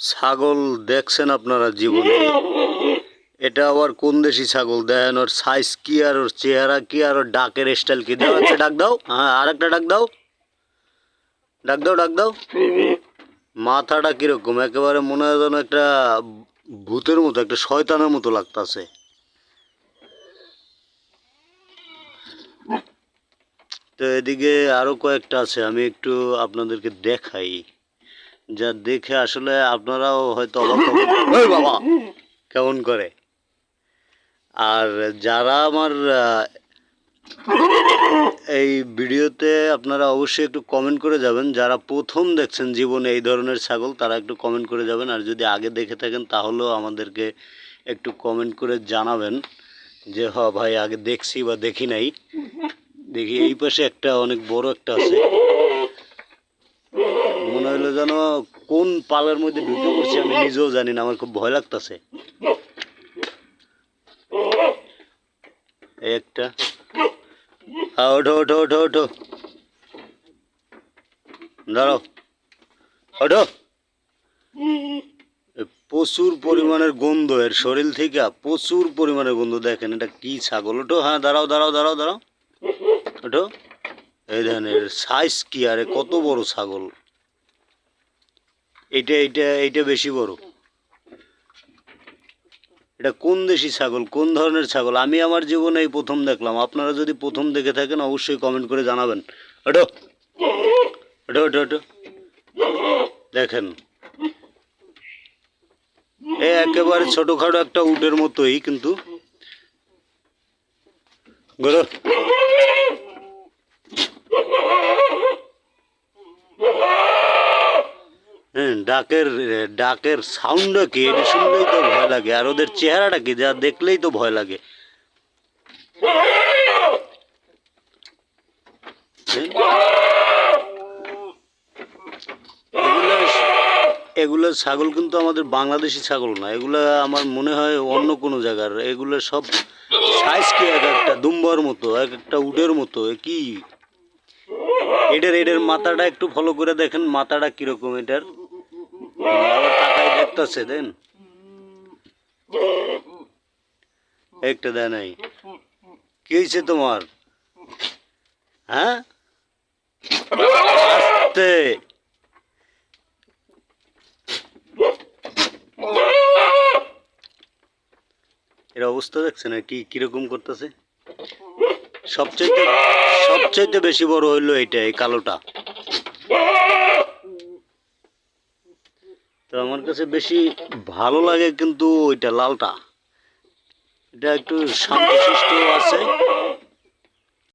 ছাগল দেখছেন আপনারা জীবনে? এটা আবার কোন দেশি ছাগল? দেখেন ওর সাইজ কি আর, ওর চেহারা কি আর, ওর ডাকের স্টাইল কি? দাও একটা ডাক দাও। হ্যাঁ আর একটা ডাক দাও। ডাক দাও ডাক দাও। মাথাটা কীরকম? একেবারে মনে হয় যেন একটা ভূতের মতো, একটা শয়তানের মতো লাগতাছে। তো এদিকে আরও কয়েকটা আছে আমি একটু আপনাদেরকে দেখাই। যা দেখে আসলে আপনারাও হয়তো অবাক বাবা! কেমন করে? আর যারা আমার এই ভিডিওতে আপনারা অবশ্যই একটু কমেন্ট করে যাবেন। যারা প্রথম দেখছেন জীবনে এই ধরনের ছাগল তারা একটু কমেন্ট করে যাবেন। আর যদি আগে দেখে থাকেন তাহলেও আমাদেরকে একটু কমেন্ট করে জানাবেন যে হ ভাই আগে দেখছি বা দেখি নাই। দেখি এই পাশে একটা অনেক বড় একটা আছে। মনে হলো যেন কোন পালের মধ্যে ঢুকে পড়ছি আমি নিজেও জানি না, আমার খুব ভয় লাগতেছে। একটা। ওঠো ওঠো ওঠো ওঠো। দাঁড়াও। ওঠো। প্রচুর পরিমাণের গন্ধ, এর শরীর থেকে প্রচুর পরিমাণের গন্ধ। দেখেন এটা কি ছাগল। ওঠো হ্যাঁ দাঁড়াও দাঁড়াও দাঁড়াও দাঁড়াও। ওঠো এই এর সাইজ কি আরে কত বড় ছাগল? এইটা এইটা এইটা বেশি বড়। এটা কোন দেশি ছাগল? কোন ধরনের ছাগল? আমি আমার জীবনে এই প্রথম দেখলাম। আপনারা যদি প্রথম দেখে থাকেন, অবশ্যই কমেন্ট করে জানাবেন। ওটো ওটো ওটো ওটো দেখেন। এ একেবারে ছোটখাটো একটা উটের মতোই, কিন্তু। গরো। ডাকের ডাকের সাউন্ডটা কি? এটা শুনলেই তো ভয় লাগে। আর ওদের চেহারাটা কি? যা দেখলেই তো ভয় লাগে। এগুলো ছাগল কিন্তু আমাদের বাংলাদেশি ছাগল না। এগুলো আমার মনে হয় অন্য কোনো জায়গার। এগুলো সব সাইজ কি? এক একটা দুম্বার মতো, এক একটা উডের মতো। কি? এটার এটার মাথাটা একটু ফলো করে দেখেন, মাথাটা কীরকম এটার। তাকাই দেখতেছে দেন। একটা দেয় নাই। কি হয়েছে তোমার? হ্যাঁ? এর অবস্থা দেখছেন আর কি কীরকম করতেছে? সবচাইতে সবচাইতে বেশি বড় হইল এইটা, এই কালোটা। তো আমার কাছে বেশি ভালো লাগে কিন্তু ওইটা লালটা। এটা একটু শান্তশিষ্ট আছে।